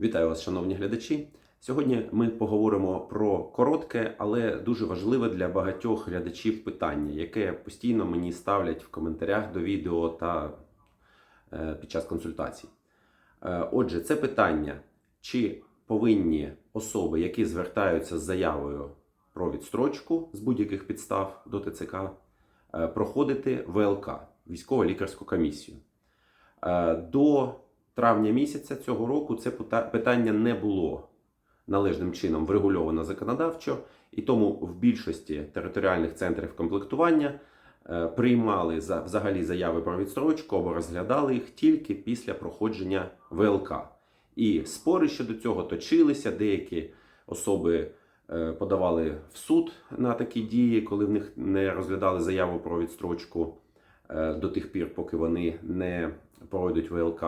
Вітаю вас, шановні глядачі. Сьогодні ми поговоримо про коротке, але дуже важливе для багатьох глядачів питання, яке постійно мені ставлять в коментарях до відео та е, під час консультацій. Е, Отже, це питання, чи повинні особи, які звертаються з заявою про відстрочку з будь-яких підстав до ТЦК, е, проходити ВЛК військово-лікарську комісію. До травня місяця цього року це питання не було належним чином врегульовано законодавчо, і тому в більшості територіальних центрів комплектування е, приймали за взагалі заяви про відстрочку або розглядали їх тільки після проходження ВЛК. І спори щодо цього точилися. Деякі особи е, подавали в суд на такі дії, коли в них не розглядали заяву про відстрочку е, до тих пір, поки вони не пройдуть ВЛК.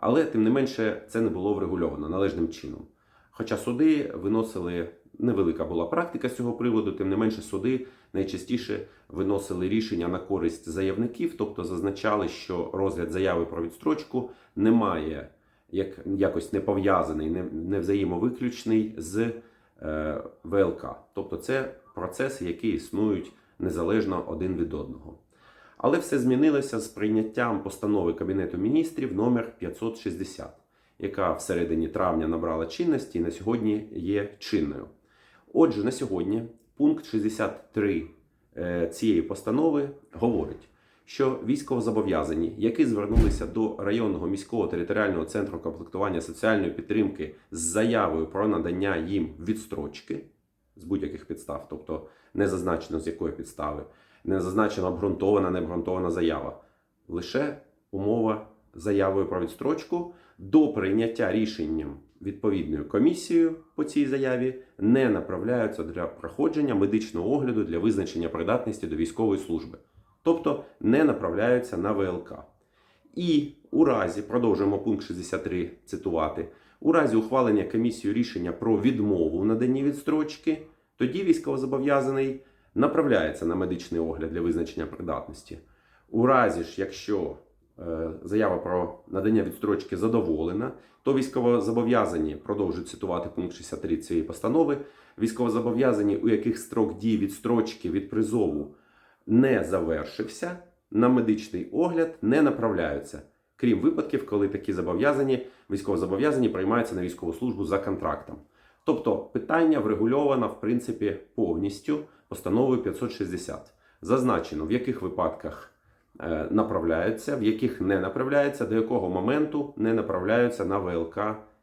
Але тим не менше це не було врегульовано належним чином. Хоча суди виносили невелика була практика з цього приводу, тим не менше суди найчастіше виносили рішення на користь заявників, тобто зазначали, що розгляд заяви про відстрочку не має як якось не пов'язаний, не, не взаємовиключний з е, ВЛК. Тобто це процеси, які існують незалежно один від одного. Але все змінилося з прийняттям постанови Кабінету міністрів номер 560, яка в середині травня набрала чинності і на сьогодні є чинною. Отже, на сьогодні пункт 63 е, цієї постанови говорить, що військовозобов'язані, які звернулися до районного міського територіального центру комплектування соціальної підтримки з заявою про надання їм відстрочки з будь-яких підстав, тобто не зазначено з якої підстави, не зазначена обґрунтована, необґрунтована заява. Лише умова заявою про відстрочку до прийняття рішенням відповідною комісією по цій заяві не направляються для проходження медичного огляду для визначення придатності до військової служби, тобто не направляються на ВЛК. І у разі, продовжуємо пункт 63 цитувати, у разі ухвалення комісією рішення про відмову в наданні відстрочки, тоді військовозобов'язаний направляється на медичний огляд для визначення придатності. У разі ж, якщо е, заява про надання відстрочки задоволена, то військовозобов'язані продовжують цитувати пункт 63 цієї постанови. Військовозобов'язані, у яких строк дії відстрочки від призову не завершився, на медичний огляд не направляються. Крім випадків, коли такі зобов'язані, військовозобов'язані приймаються на військову службу за контрактом. Тобто питання врегульовано в принципі повністю постановою 560. Зазначено, в яких випадках е, направляються, в яких не направляються, до якого моменту не направляються на ВЛК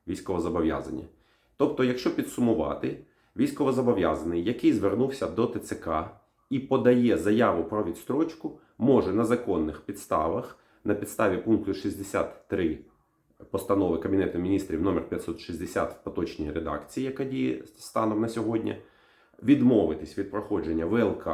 військовозобов'язані. Тобто, якщо підсумувати, військовозобов'язаний, який звернувся до ТЦК і подає заяву про відстрочку, може на законних підставах, на підставі пункту 63 постанови Кабінету міністрів номер 560 в поточній редакції, яка діє станом на сьогодні, відмовитись від проходження ВЛК.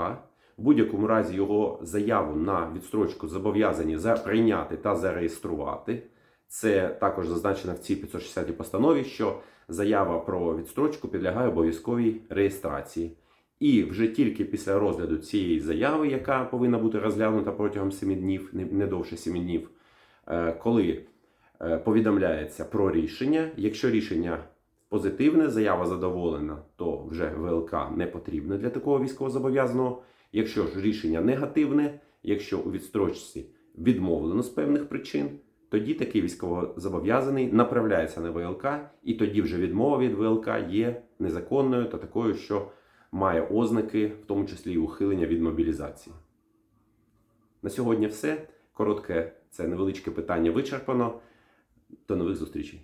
В будь-якому разі його заяву на відстрочку зобов'язані за- прийняти та зареєструвати. Це також зазначено в цій 560 постанові, що заява про відстрочку підлягає обов'язковій реєстрації. І вже тільки після розгляду цієї заяви, яка повинна бути розглянута протягом 7 днів, не- довше 7 днів, е, коли повідомляється про рішення. Якщо рішення позитивне, заява задоволена, то вже ВЛК не потрібно для такого військовозобов'язаного. Якщо ж рішення негативне, якщо у відстрочці відмовлено з певних причин, тоді такий військовозобов'язаний направляється на ВЛК, і тоді вже відмова від ВЛК є незаконною та такою, що має ознаки, в тому числі і ухилення від мобілізації. На сьогодні все. Коротке це невеличке питання вичерпано. До нових зустрічей.